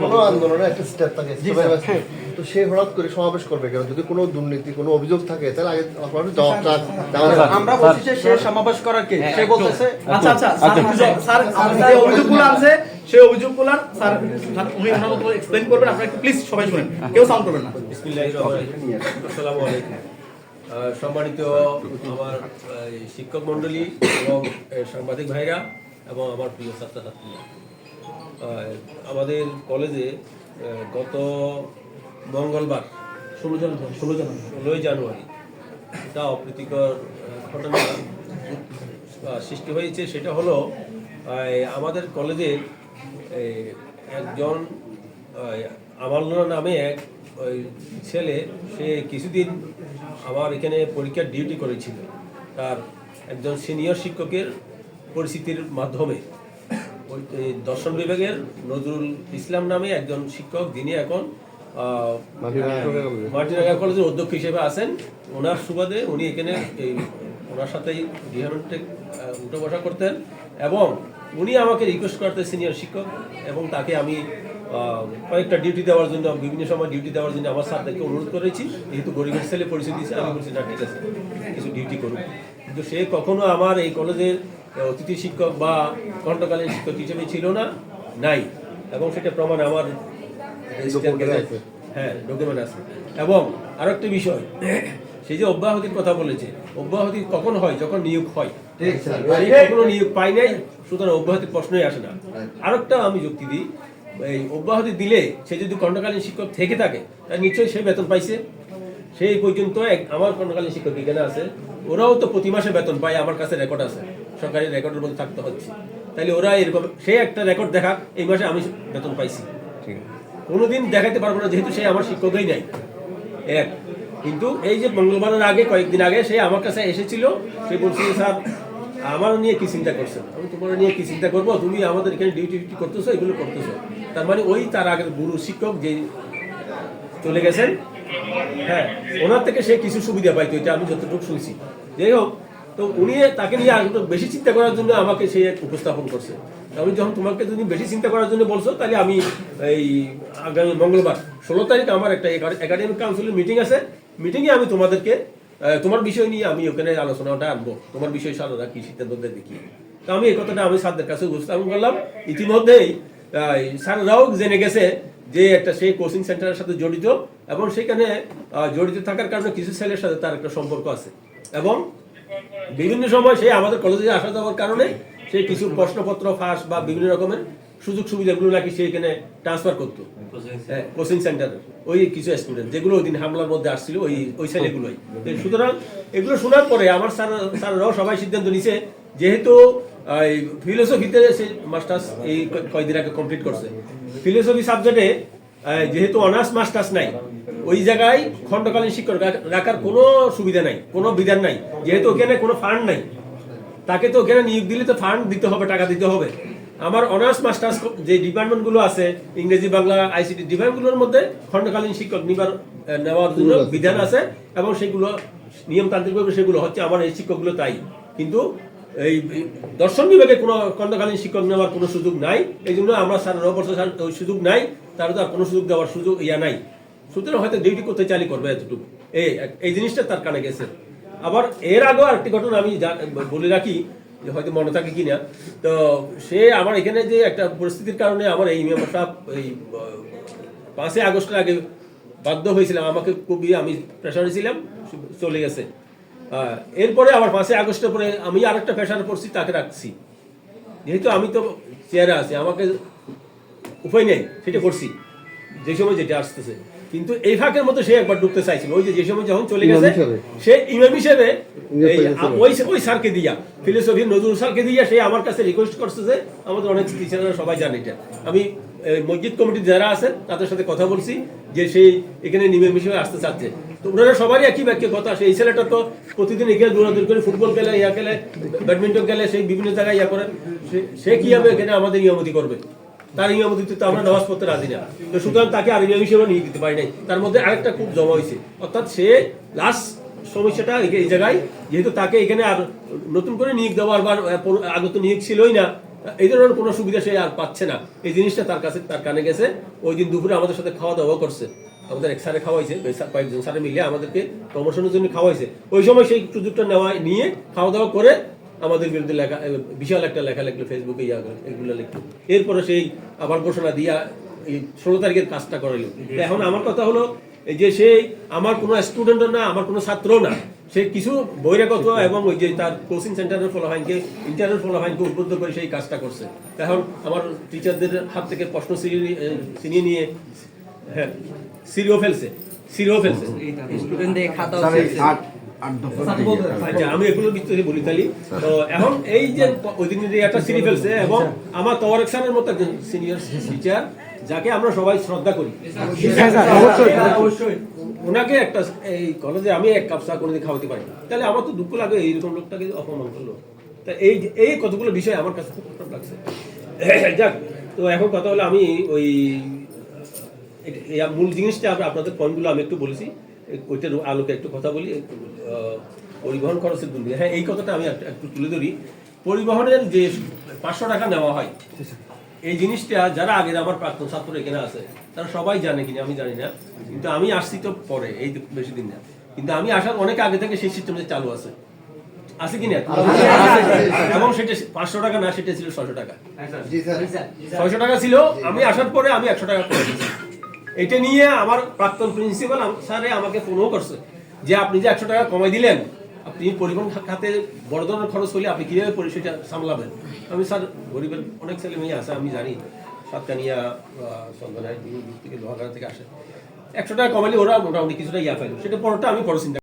কোনো আন্দোলনে একটা স্টেপ থাকে step by step। তো সে হঠাৎ করে সমাবেশ করবে কেন? যদি কোনো দুর্নীতি কোনো অভিযোগ থাকে তাহলে আগে আপনার জবাব চা- চাওয়া যাবে। আমরা বলছি যে সে সমাবেশ করার কে? সে বলতেছে আচ্ছা আচ্ছা স্যার স্যার যে অভিযোগগুলো আছে সেই অভিযোগগুলো স্যার স্যার উনি ওনার মতো এক্সপ্লেইন করবেন আপনারা প্লিজ সবাই শুনেন। কেউ সাউন্ড করবেন না। বিসমিল্লাহির রহমানির রহিম। আসসালামু আলাইকুম। সম্মানিত আমার শিক্ষক মন্ডলী এবং সাংবাদিক ভাইরা এবং আমার প্রিয় ছাত্রছাত্রীরা। আহ, আমাদের কলেজে গত মঙ্গলবার ষোলো জন ষোলো জন ষোলোই জানুয়ারি একটা অপ্রীতিকর ঘটনা সৃষ্টি হয়েছে। সেটা হলো আমাদের কলেজের একজন আমাল্লা নামে এক ওই ছেলে সে কিছুদিন আমার এখানে পরীক্ষার ডিউটি করেছিল। তার একজন সিনিয়র শিক্ষকের পরিস্থিতির মাধ্যমে। ওই দর্শন বিভাগের নজরুল ইসলাম নামে একজন শিক্ষক যিনি এখন মার্টিনাগা কলেজের অধ্যক্ষ। হিসেবে আছেন। ওনার সুবাদে উনি এখানে এই ওনার সাথেই ডিপার্টমেন্টে উঠে বসা করতেন। এবং উনি আমাকে রিকোয়েস্ট করতেন সিনিয়র শিক্ষক এবং তাকে আমি কয়েকটা ডিউটি দেওয়ার জন্য বিভিন্ন সময় ডিউটি দেওয়ার জন্য আমার স্যারদেরকে অনুরোধ করেছি। যেহেতু গরিবের ছেলে পরিচয় দিয়েছে আমি বলছি না ঠিক আছে কিছু ডিউটি করুন কিন্তু সে কখনো আমার এই কলেজের অতিথি শিক্ষক বা খণ্ডকালীন শিক্ষক হিসেবে ছিল না নাই। এবং সেটা প্রমাণ আমার হ্যাঁ ডকুমেন্ট আছে। এবং আরও একটা বিষয় সেই যে অব্যাহতির কথা বলেছে অব্যাহতি কখন হয়? যখন নিয়োগ হয়। আর কখনো নিয়োগ পাই নাই সুতরাং অব্যাহতির প্রশ্নই আসে না। আরেকটা আমি যুক্তি দিই এই অব্যাহতি দিলে সে যদি খণ্ডকালীন শিক্ষক থেকে থাকে তাহলে নিশ্চয়ই সে বেতন পাইছে। সেই পর্যন্ত আমার খণ্ডকালীন শিক্ষক এখানে আছে ওরাও তো প্রতি মাসে বেতন পায় আমার কাছে রেকর্ড আছে। সরকারি রেকর্ডের মধ্যে থাকতে হচ্ছে। তাহলে ওরা এরকম সে একটা রেকর্ড দেখাক এই মাসে আমি বেতন পাইছি। কোনোদিন দেখাতে পারব না যেহেতু সে আমার শিক্ষকই নাই। এক কিন্তু এই যে মঙ্গলবারের আগে কয়েকদিন আগে সে আমার কাছে এসেছিল সে বলছিল স্যার আমার নিয়ে কি চিন্তা করছেন? আমি তোমার নিয়ে কি চিন্তা করব? তুমি আমাদের এখানে ডিউটি ডিউটি করতেছো এগুলো করতেছো। তার মানে ওই তার আগের গুরু শিক্ষক যে চলে গেছেন হ্যাঁ ওনার থেকে সে কিছু সুবিধা পাইতো এটা আমি যতটুকু শুনছি। যাই হোক তো উনি তাকে নিয়ে একটু বেশি চিন্তা করার জন্য আমাকে সে উপস্থাপন করছে। আমি যখন তোমাকে যদি বেশি চিন্তা করার জন্য বলছো, তাহলে আমি এই আগামী মঙ্গলবার, ষোলো তারিখ আমার একটা একাডেমিক কাউন্সিলের মিটিং আছে। মিটিংয়ে আমি তোমাদেরকে তোমার বিষয় নিয়ে আমি ওখানে আলোচনাটা আনব। তোমার বিষয় সারারা কি সিদ্ধান্ত কি তো আমি এই কথাটা আমি স্যারদের কাছে উপস্থাপন করলাম। ইতিমধ্যেই স্যাররাও জেনে গেছে যে একটা সেই কোচিং সেন্টারের সাথে জড়িত এবং সেখানে জড়িত থাকার কারণে কিছু ছেলের সাথে তার একটা সম্পর্ক আছে। এবং বিভিন্ন সময় সে আমাদের কলেজে আসা যাওয়ার কারণে সে কিছু প্রশ্নপত্র, ফাঁস বা বিভিন্ন রকমের সুযোগ সুবিধাগুলো নাকি সে এখানে ট্রান্সফার করতো। কোচিং সেন্টার ওই কিছু স্টুডেন্ট যেগুলো ওই দিন হামলার মধ্যে আসছিল, ওই ওই ছেলেগুলোই। সুতরাং এগুলো শোনার পরে আমার স্যার, স্যাররাও সবাই সিদ্ধান্ত নিছে যেহেতু ফিলোসফিতে সে মাস্টার্স এই কয়দিন আগে কমপ্লিট করছে। ফিলোসফি সাবজেক্টে যেহেতু অনার্স মাস্টার্স নাই ওই জায়গায় খণ্ডকালীন শিক্ষক রাখার কোনো সুবিধা নাই কোনো বিধান নাই। যেহেতু ওখানে কোনো ফান্ড নাই তাকে তো ওখানে নিয়োগ দিলে তো ফান্ড দিতে হবে টাকা দিতে হবে। আমার অনার্স মাস্টার্স যে ডিপার্টমেন্টগুলো আছে ইংরেজি বাংলা আইসিটি ডিপার্টমেন্টগুলোর মধ্যে খণ্ডকালীন শিক্ষক নিবার নেওয়ার জন্য বিধান আছে এবং সেগুলো নিয়মতান্ত্রিকভাবে সেগুলো হচ্ছে আমার এই শিক্ষকগুলো তাই। কিন্তু এই দর্শন বিভাগে কোনো খণ্ডকালীন শিক্ষক নেওয়ার কোনো সুযোগ নাই। এই জন্য আমরা স্যার নববর্ষ স্যার, ওই সুযোগ নাই, তার তো আর কোনো সুযোগ দেওয়ার সুযোগ ইয়া নাই। সুতরাং হয়তো ডিউটি করতে চালি করবে এতটুকু। এই এই জিনিসটা তার কানে গেছে। আবার এর আগেও আরেকটি ঘটনা আমি বলে রাখি, যে হয়তো মনে থাকে কিনা। তো সে আমার এখানে যে একটা পরিস্থিতির কারণে আমার এই মেম্বার সাহেব এই, পাঁচই আগস্টের আগে বাধ্য হয়েছিলাম। আমাকে খুবই আমি প্রেশারে ছিলাম, চলে গেছে। এরপরে আবার পাঁচই আগস্টের পরে আমি আরেকটা প্রেশারে পড়ছি তাকে রাখছি। যেহেতু আমি তো চেয়ারে আছি আমাকে উপায় নেই সেটা করছি। যে সময় যেটা আসতেছে। কিন্তু এই ফাঁকের মতো সে একবার ঢুকতে চাইছিল। ওই যে যে সময় যখন চলে গেছে সে ইমাম হিসেবে। ওই ওই স্যারকে দিয়া ফিলোসফি নজরুল স্যারকে দিয়া সে আমার কাছে রিকোয়েস্ট করছে যে আমাদের অনেক টিচাররা সবাই জানে এটা। আমি মসজিদ কমিটির যারা আছেন তাদের সাথে কথা বলছি যে সেই এখানে নিয়ম হিসেবে আসতে চাচ্ছে। ওনারা সবারই একই বাক্য কথা ছেলেটা তো প্রতিদিন দৌড়াদৌড়ি করে ফুটবল খেলে, ইয়া খেলে, ব্যাডমিন্টন খেলে, সেই বিভিন্ন জায়গায় ইয়া করে। সে- এখানে? আমাদের নিয়মতি করবে। তার নিয়মতিতে তো আমরা নামাজ পড়তে রাজি না। তো সুতরাং তাকে আর নিয়ম হিসেবে নিয়ে দিতে পারি নাই। তার মধ্যে আরেকটা খুব জমা হয়েছে। অর্থাৎ সে লাস্ট সমস্যাটা এই জায়গায়, যেহেতু তাকে এখানে আর নতুন করে নিয়োগ দেওয়ার বা আগত নিয়োগ ছিলই না, এই ধরনের কোনো সুবিধা সে আর পাচ্ছে না। এই জিনিসটা তার কাছে তার কানে গেছে। ওই দিন দুপুরে আমাদের সাথে খাওয়া দাওয়া করছে। আমাদের এক স্যারে খাওয়াইছে কয়েকজন স্যারে মিলে আমাদেরকে প্রমোশনের জন্য খাওয়াইছে। ওই সময় সেই সুযোগটা নেওয়া নিয়ে খাওয়া দাওয়া করে আমাদের বিরুদ্ধে লেখা বিশাল একটা লেখা লিখলো ফেসবুকে ইয়া করে এগুলো লিখলো। এরপরে সেই আবার ঘোষণা দিয়া এই ষোলো তারিখের কাজটা করাইলো। এখন আমার কথা হলো এই যে সেই আমার কোনো স্টুডেন্টও না আমার কোনো ছাত্রও না সে কিছু বহিরাগত এবং ওই যে তার কোচিং সেন্টারের ফলোহাইনকে ইন্টারের ফলোহাইনকে উদ্বুদ্ধ করে সেই কাজটা করছে। এখন আমার টিচারদের হাত থেকে প্রশ্ন ছিনিয়ে নিয়ে হ্যাঁ সিরিও ফেলছে সিরিও ফেলছে। স্টুডেন্টদের আচ্ছা আমি এগুলো বিস্তারিত বলি তালি তো এখন এই যে ওই দিন যে একটা সিরি ফেলছে এবং আমার মতো একজন সিনিয়র টিচার যাকে আমরা সবাই শ্রদ্ধা করি। ওনাকে একটা এই কলেজে আমি এক কাপ চা কোনোদিন খাওয়াতে পারি তাহলে আমার তো দুঃখ লাগে এইরকম লোকটাকে অপমান করল। তা এই যে- এই কতগুলো বিষয় আমার কাছে খুব খারাপ লাগছে। যাক তো এখন কথা হলো আমি ওই মূল জিনিসটা আপনাদের পয়েন্টগুলো আমি একটু বলেছি। ওইটার আলোকে একটু কথা বলি পরিবহন খরচের দুর্নীতি। হ্যাঁ এই কথাটা আমি একটু- তুলে ধরি। পরিবহনের যে পাঁচশো টাকা নেওয়া হয় এই জিনিসটা যারা আগে আমার প্রাক্তন ছাত্র এখানে আছে তারা সবাই জানে কিনা আমি জানি না। কিন্তু আমি আসছি তো পরে এই বেশি দিন না। কিন্তু আমি আসার অনেক আগে থেকে সেই সিস্টেমটা চালু আছে। আছে কিনা? এবং সেটা পাঁচশো টাকা না সেটা ছিল ছশো টাকা। ছয়শো টাকা ছিল আমি আসার পরে আমি একশো টাকা করে। এটা নিয়ে আমার প্রাক্তন প্রিন্সিপাল স্যারে আমাকে ফোনও করছে যে, আপনি যে একশো টাকা কমাই দিলেন, আপনি পরিবহন খাতে বড় ধরনের খরচ হলে আপনি কীভাবে পরিষেটা সামলাবেন? আমি, স্যার, গরিবের অনেক ছেলে মেয়ে আছে, আমি জানি। সাতকানিয়া চন্দনায় থেকে লোহাগাড়া থেকে আসে। একশো টাকা কমালে ওরা মোটামুটি কিছুটা ইয়া পাইল। সেটা পরটা আমি খরচ চিন্তা